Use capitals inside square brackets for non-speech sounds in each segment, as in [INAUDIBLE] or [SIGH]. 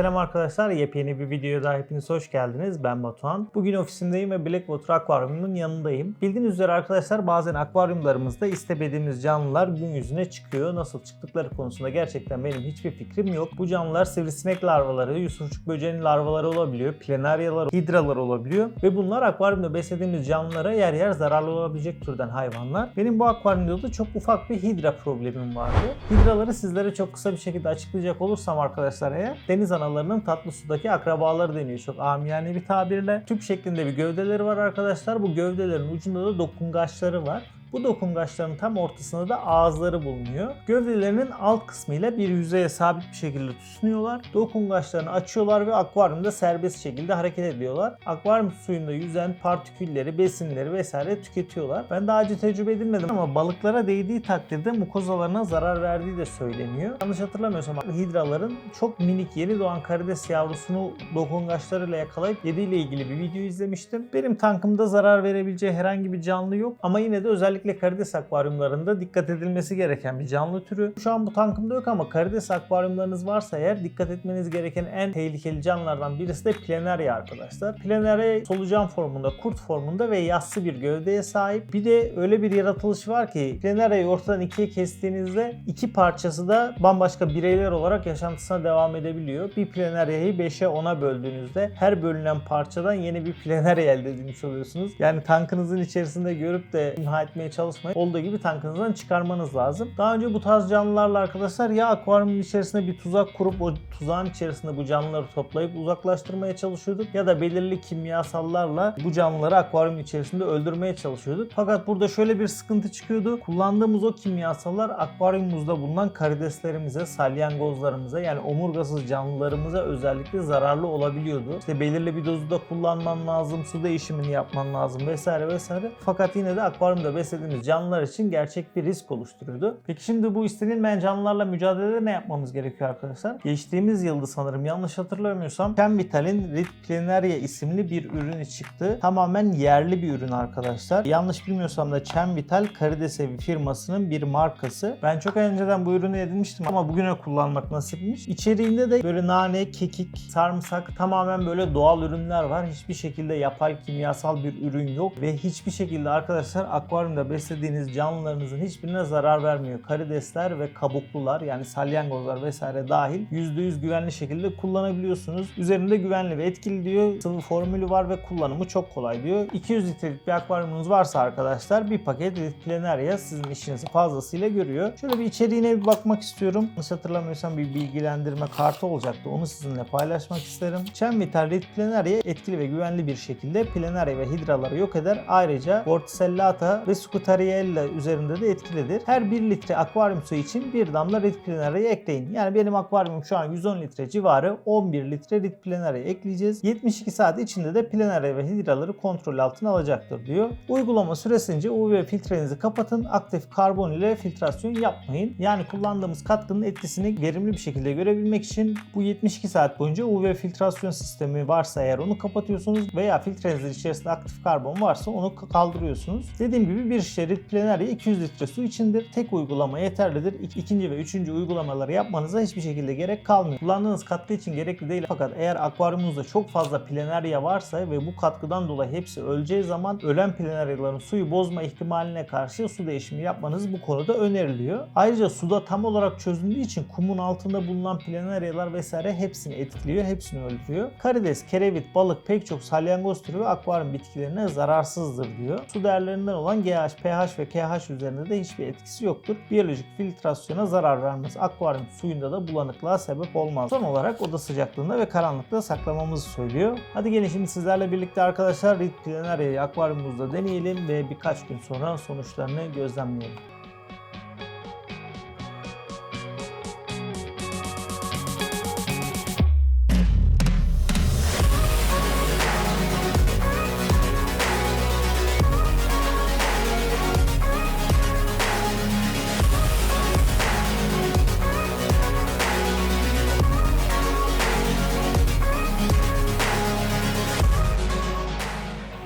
selam arkadaşlar. Yepyeni bir videoya daha hepiniz hoş geldiniz. Ben Batuhan. Bugün ofisimdeyim ve Blackwater Akvaryumu'nun yanındayım. Bildiğiniz üzere arkadaşlar bazen akvaryumlarımızda istemediğimiz canlılar gün yüzüne çıkıyor. Nasıl çıktıkları konusunda gerçekten benim hiçbir fikrim yok. Bu canlılar sivrisinek larvaları, yusufçuk böceğinin larvaları olabiliyor, planaryalar, hidralar olabiliyor ve bunlar akvaryumda beslediğimiz canlılara yer yer zararlı olabilecek türden hayvanlar. Benim bu akvaryumda da çok ufak bir hidra problemim vardı. Hidraları sizlere çok kısa bir şekilde açıklayacak olursam arkadaşlar eğer deniz analarının tatlı sudaki akrabaları deniyor çok amiyane bir tabirle. Tüp şeklinde bir gövdeleri var arkadaşlar. Bu gövdelerin ucunda da dokungaçları var. Bu dokungaçların tam ortasında da ağızları bulunuyor. Gövdelerinin alt kısmıyla bir yüzeye sabit bir şekilde tutunuyorlar. Dokungaçlarını açıyorlar ve akvaryumda serbest şekilde hareket ediyorlar. Akvaryum suyunda yüzen partikülleri, besinleri vesaire tüketiyorlar. Ben daha önce tecrübe edinmedim ama balıklara değdiği takdirde mukozalarına zarar verdiği de söyleniyor. Yanlış hatırlamıyorsam hidraların çok minik yeni doğan karides yavrusunu dokungaçlarıyla yakalayıp yediğiyle ilgili bir video izlemiştim. Benim tankımda zarar verebileceği herhangi bir canlı yok ama yine de özellikle karides akvaryumlarında dikkat edilmesi gereken bir canlı türü. Şu an bu tankımda yok ama karides akvaryumlarınız varsa eğer dikkat etmeniz gereken en tehlikeli canlılardan birisi de Planaria arkadaşlar. Planaria solucan formunda, kurt formunda ve yassı bir gövdeye sahip. Bir de öyle bir yaratılış var ki Planaria'yı ortadan ikiye kestiğinizde iki parçası da bambaşka bireyler olarak yaşantısına devam edebiliyor. Bir Planaria'yı 5'e 10'a böldüğünüzde her bölünen parçadan yeni bir Planaria elde edilmiş oluyorsunuz. Yani tankınızın içerisinde görüp de imha etmeye çalışmayın. Olduğu gibi tankınızdan çıkarmanız lazım. Daha önce bu tarz canlılarla arkadaşlar ya akvaryumun içerisinde bir tuzak kurup o tuzağın içerisinde bu canlıları toplayıp uzaklaştırmaya çalışıyorduk ya da belirli kimyasallarla bu canlıları akvaryum içerisinde öldürmeye çalışıyorduk. Fakat burada şöyle bir sıkıntı çıkıyordu. Kullandığımız o kimyasallar akvaryumumuzda bulunan karideslerimize, salyangozlarımıza yani omurgasız canlılarımıza özellikle zararlı olabiliyordu. İşte belirli bir dozu da kullanman lazım, su değişimini yapman lazım vesaire vesaire. Fakat yine de akvaryumda beslediğimiz canlılar için gerçek bir risk oluşturuyordu. Peki şimdi bu istenilmeyen canlılarla mücadelede ne yapmamız gerekiyor arkadaşlar? Geçtiğimiz yılda sanırım yanlış hatırlamıyorsam Chemvital'in Ritplanaria isimli bir ürünü çıktı. Tamamen yerli bir ürün arkadaşlar. Yanlış bilmiyorsam da Chemvital Karidesevi firmasının bir markası. Ben çok önceden bu ürünü edinmiştim ama bugüne kullanmak nasipmiş. İçeriğinde de böyle nane, kekik, sarımsak tamamen böyle doğal ürünler var. Hiçbir şekilde yapay kimyasal bir ürün yok ve hiçbir şekilde arkadaşlar akvaryumda beslediğiniz canlılarınızın hiçbirine zarar vermiyor. Karidesler ve kabuklular yani salyangozlar vesaire dahil %100 güvenli şekilde kullanabiliyorsunuz. Üzerinde güvenli ve etkili diyor. Sıvı formülü var ve kullanımı çok kolay diyor. 200 litrelik bir akvaryumunuz varsa arkadaşlar bir paket Planaria sizin işinizi fazlasıyla görüyor. Şöyle bir içeriğine bir bakmak istiyorum. Yanlış hatırlamıyorsam bir bilgilendirme kartı olacaktı. Onu sizinle paylaşmak isterim. Chemvital Red Planaria etkili ve güvenli bir şekilde Planaria ve hidraları yok eder. Ayrıca Vorticellata ve Scutariella üzerinde de etkilidir. Her 1 litre akvaryum suyu için bir damla Red Planaria ekleyin. Yani benim akvaryumum şu an 110 litre civarı 11 litre Red Planaria ekleyeceğiz. 72 saat içinde de Planaria ve hidraları kontrol altına alacaktır diyor. Uygulama süresince UV filtrenizi kapatın. Aktif karbon ile filtrasyon yapmayın. Yani kullandığımız katkının etkisini verimli bir şekilde görebilmek için bu 72 saat boyunca UV filtrasyon sistemi varsa eğer onu kapatıyorsunuz veya filtrenizin içerisinde aktif karbon varsa onu kaldırıyorsunuz. Dediğim gibi bir şerit Planaria 200 litre su içindir. Tek uygulama yeterlidir. İk- İkinci ve üçüncü uygulamaları yapmanıza hiçbir şekilde gerek kalmıyor. Kullandığınız katkı için gerekli değil. Fakat eğer akvaryumunuzda çok fazla planaria varsa ve bu katkıdan dolayı hepsi öleceği zaman ölen planariaların suyu bozma ihtimaline karşı su değişimi yapmanız bu konuda öneriliyor. Ayrıca suda tam olarak çözündüğü için kumun altında bulunan planarialar vesaire hepsini etkiliyor, hepsini öldürüyor. Karides, kerevit, balık pek çok salyangoz türü ve akvaryum bitkilerine zararsızdır diyor. Su değerlerinden olan GH, pH ve KH üzerinde de hiçbir etkisi yoktur. Biyolojik filtrasyona zarar vermez. Akvaryum suyunda da bulanıklığa sebep olmaz. Son olarak oda sıcaklığında ve karanlıkta saklamamızı söylüyor. Hadi gelin şimdi sizlerle birlikte arkadaşlar Rit Planaria'yı akvaryumumuzda deneyelim ve birkaç gün sonra sonuçlarını gözlemleyelim.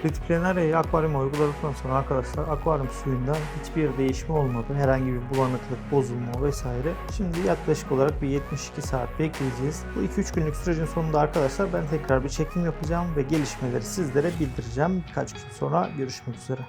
Litiplenaria'yı akvaryuma uyguladıktan sonra arkadaşlar akvaryum suyunda hiçbir değişme olmadı. Herhangi bir bulanıklık, bozulma vesaire. Şimdi yaklaşık olarak bir 72 saat bekleyeceğiz. Bu 2-3 günlük sürecin sonunda arkadaşlar ben tekrar bir çekim yapacağım ve gelişmeleri sizlere bildireceğim. Birkaç gün sonra görüşmek üzere.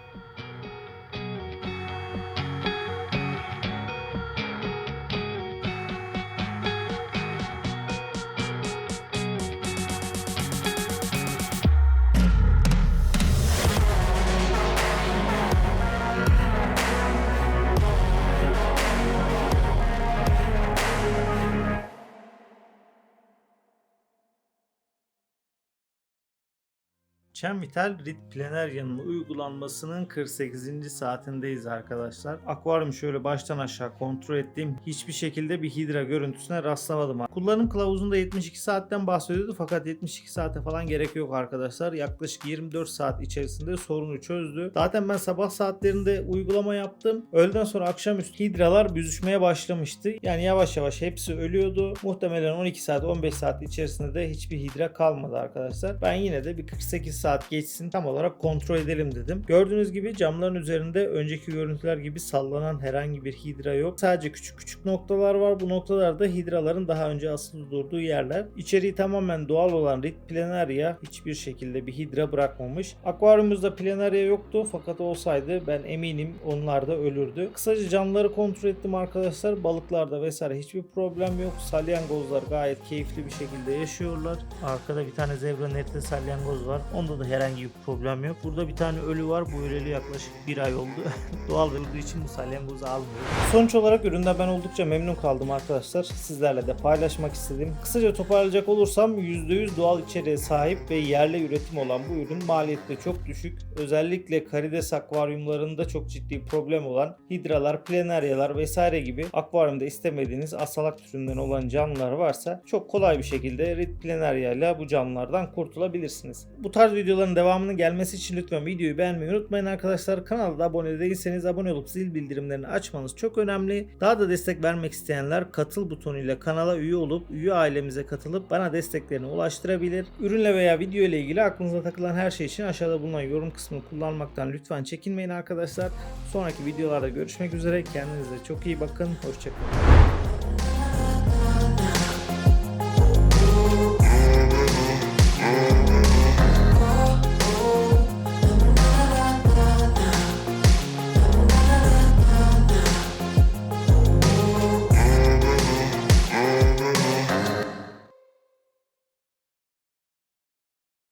Chemvital Rit Planaria'nın uygulanmasının 48. saatindeyiz arkadaşlar. Akvaryum şöyle baştan aşağı kontrol ettiğim hiçbir şekilde bir hidra görüntüsüne rastlamadım. Kullanım kılavuzunda 72 saatten bahsediyordu fakat 72 saate falan gerek yok arkadaşlar. Yaklaşık 24 saat içerisinde sorunu çözdü. Zaten ben sabah saatlerinde uygulama yaptım. Öğleden sonra akşamüstü hidralar büzüşmeye başlamıştı. Yani yavaş yavaş hepsi ölüyordu. Muhtemelen 12 saat 15 saat içerisinde de hiçbir hidra kalmadı arkadaşlar. Ben yine de bir 48 saat geçsin tam olarak kontrol edelim dedim. Gördüğünüz gibi camların üzerinde önceki görüntüler gibi sallanan herhangi bir hidra yok. Sadece küçük küçük noktalar var. Bu noktalarda hidraların daha önce asılı durduğu yerler. İçeriği tamamen doğal olan Rit Planaria hiçbir şekilde bir hidra bırakmamış. Akvaryumumuzda Planaria yoktu fakat olsaydı ben eminim onlar da ölürdü. Kısaca camları kontrol ettim arkadaşlar. Balıklarda vesaire hiçbir problem yok. Salyangozlar gayet keyifli bir şekilde yaşıyorlar. Arkada bir tane zebra netli salyangoz var. Onda da herhangi bir problem yok. Burada bir tane ölü var. Bu öleli yaklaşık bir ay oldu. [LAUGHS] Doğal olduğu için bu salyangozu almıyorum. Sonuç olarak üründen ben oldukça memnun kaldım arkadaşlar. Sizlerle de paylaşmak istedim. Kısaca toparlayacak olursam %100 doğal içeriğe sahip ve yerli üretim olan bu ürün maliyeti de çok düşük. Özellikle karides akvaryumlarında çok ciddi problem olan hidralar, planaryalar vesaire gibi akvaryumda istemediğiniz asalak türünden olan canlılar varsa çok kolay bir şekilde Rit Planaria ile bu canlılardan kurtulabilirsiniz. Bu tarz videoların devamının gelmesi için lütfen videoyu beğenmeyi unutmayın arkadaşlar. Kanala da abone değilseniz abone olup zil bildirimlerini açmanız çok önemli. Daha da destek vermek isteyenler katıl butonuyla kanala üye olup üye ailemize katılıp bana desteklerini ulaştırabilir. Ürünle veya video ile ilgili aklınıza takılan her şey için aşağıda bulunan yorum kısmını kullanmaktan lütfen çekinmeyin arkadaşlar. Sonraki videolarda görüşmek üzere. Kendinize çok iyi bakın. Hoşçakalın.